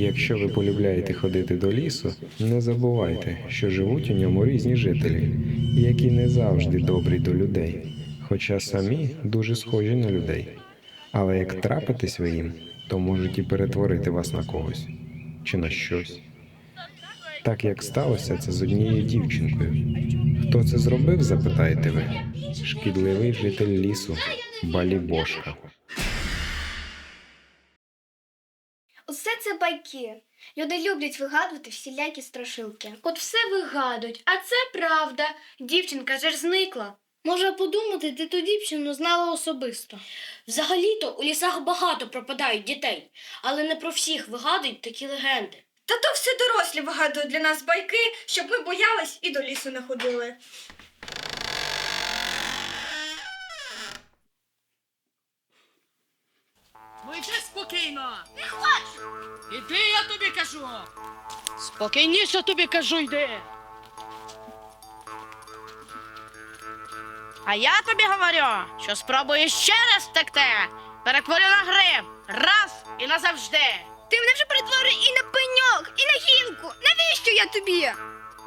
Якщо ви полюбляєте ходити до лісу, не забувайте, що живуть у ньому різні жителі, які не завжди добрі до людей, хоча самі дуже схожі на людей. Але як трапитись ви їм, то можуть і перетворити вас на когось чи на щось. Так як сталося це з однією дівчинкою. Хто це зробив, запитаєте ви? Шкідливий житель лісу, Балібошка. Це байки. Люди люблять вигадувати всілякі страшилки. От все вигадують, а це правда. Дівчинка же ж зникла. Може подумати, ти ту дівчину знала особисто. Взагалі-то у лісах багато пропадають дітей, але не про всіх вигадують такі легенди. Та то все дорослі вигадують для нас байки, щоб ми боялись і до лісу не ходили. Ну спокійно. Не хочу. Іди, я тобі кажу. Спокійніше тобі кажу, йди. А я тобі говорю, що спробую ще раз втекти. Перетворю на гриб. Раз і назавжди. Ти мене вже перетворив і на пеньок, і на гінку. Навіщо я тобі?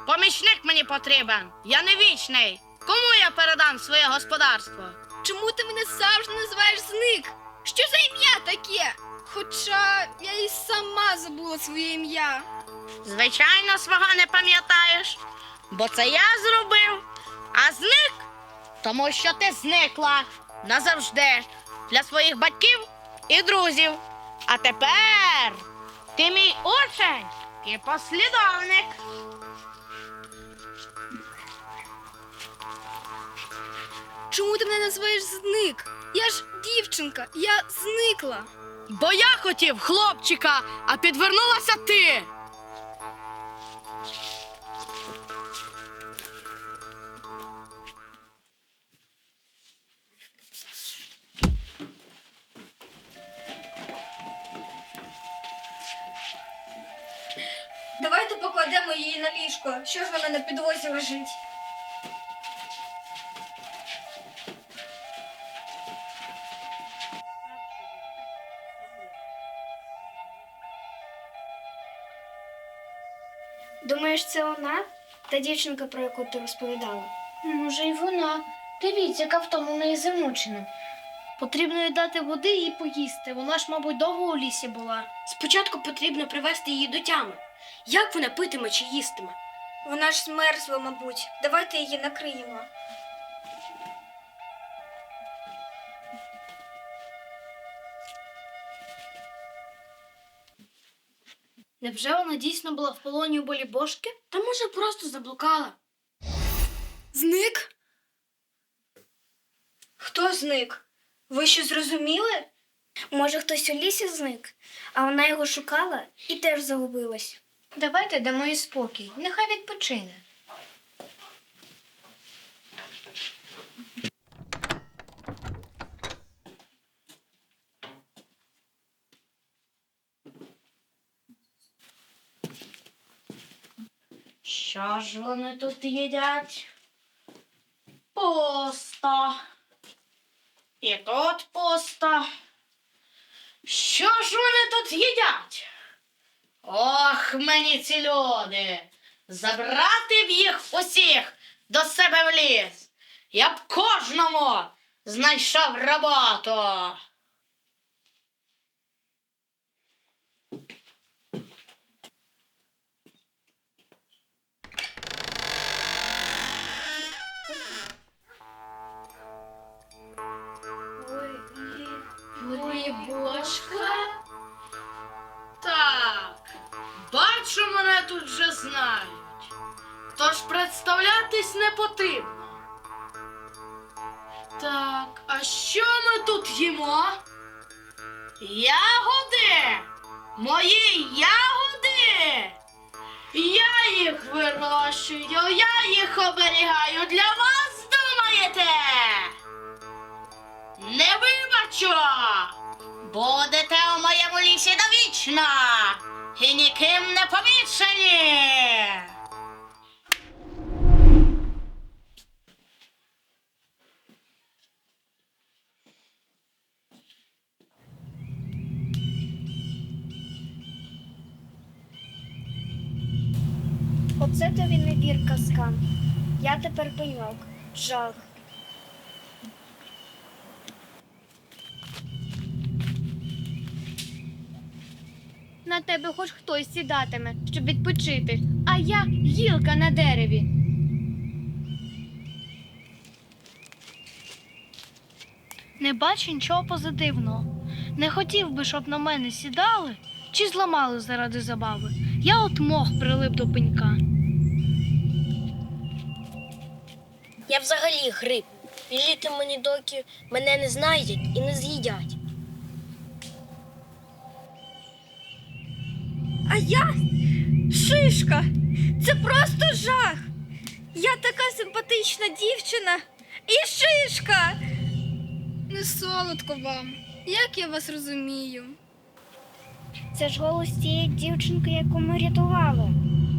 Помічник мені потрібен. Я не вічний. Кому я передам своє господарство? Чому ти мене завжди називаєш зник? Що за ім'я таке? Хоча я і сама забула своє ім'я. Звичайно, свого не пам'ятаєш, бо це я зробив, а зник, тому що ти зникла назавжди для своїх батьків і друзів. А тепер ти мій учень і послідовник. Чому ти мене називаєш зник? Я ж дівчинка, я зникла. Бо я хотів хлопчика, а підвернулася ти. Давайте покладемо її на ліжко. Що ж вона на підлозі лежить? Думаєш, це вона? Та дівчинка, про яку ти розповідала. Може, й вона. Дивіться, яка втомлена неї замучена. Потрібно їй дати води і поїсти. Вона ж, мабуть, довго у лісі була. Спочатку потрібно привести її до тями. Як вона питиме чи їстиме? Вона ж змерзла, мабуть. Давайте її накриємо. Невже вона дійсно була в полоні у болібошки? Та може просто заблукала. Зник? Хто зник? Ви що зрозуміли? Може, хтось у лісі зник, а вона його шукала і теж загубилась. Давайте дамо їй спокій. Нехай відпочине. Що ж вони тут їдять? Пусто. І тут пусто. Що ж вони тут їдять? Ох, мені ці люди. Забрати б їх усіх до себе в ліс. Я б кожному знайшов роботу. Тут вже знають. Тож представлятись не потрібно. Так, а що ми тут їмо? Ягоди! Мої ягоди! Я їх вирощую, я їх оберігаю для вас, думаєте? Не вибачу! Будете у моєму лісі довічно і ніким не помічені. Оце тобі не вір казкам. Я тепер пеньок. Жах. На тебе хоч хтось сідатиме, щоб відпочити, а я гілка на дереві. Не бачу нічого позитивного. Не хотів би, щоб на мене сідали чи зламали заради забави. Я от мох прилип до пенька. Я взагалі гриб. І мені доки мене не знайдять і не з'їдять. А я шишка. Це просто жах. Я така симпатична дівчина і шишка. Не солодко вам. Як я вас розумію? Це ж голос тієї дівчинки, яку ми рятували.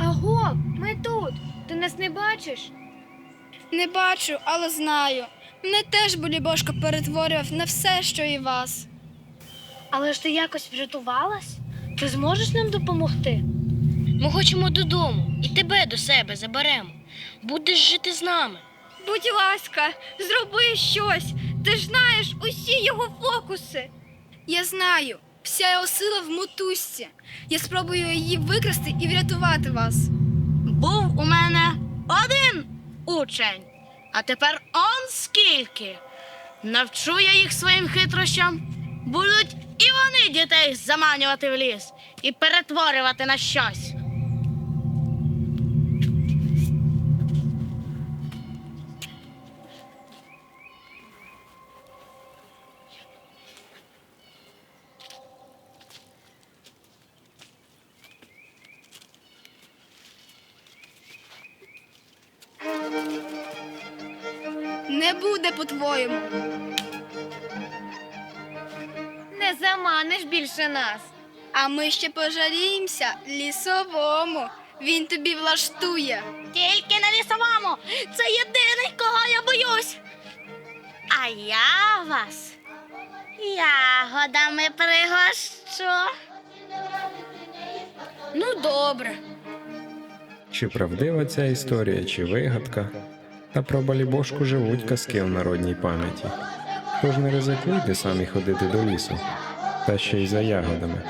Аго, ми тут. Ти нас не бачиш? Не бачу, але знаю. Мене теж Болібошко перетворював на все, що і вас. Але ж ти якось врятувалась? Ти зможеш нам допомогти? Ми хочемо додому і тебе до себе заберемо. Будеш жити з нами. Будь ласка, зроби щось. Ти ж знаєш усі його фокуси. Я знаю, вся його сила в мотузці. Я спробую її викрасти і врятувати вас. Був у мене один учень, а тепер он скільки. Навчу я їх своїм хитрощам. Будуть і вони дітей заманювати в ліс і перетворювати на щось. Не буде по-твоєму. Не заманиш більше нас. А ми ще пожаліємося лісовому. Він тобі влаштує. Тільки на лісовому. Це єдиний, кого я боюсь. А я вас ягодами пригощу. Ну, добре. Чи правдива ця історія, чи вигадка? Та про балібошку живуть казки в народній пам'яті. Тож не ризикуйте самі ходити до лісу, та ще й за ягодами.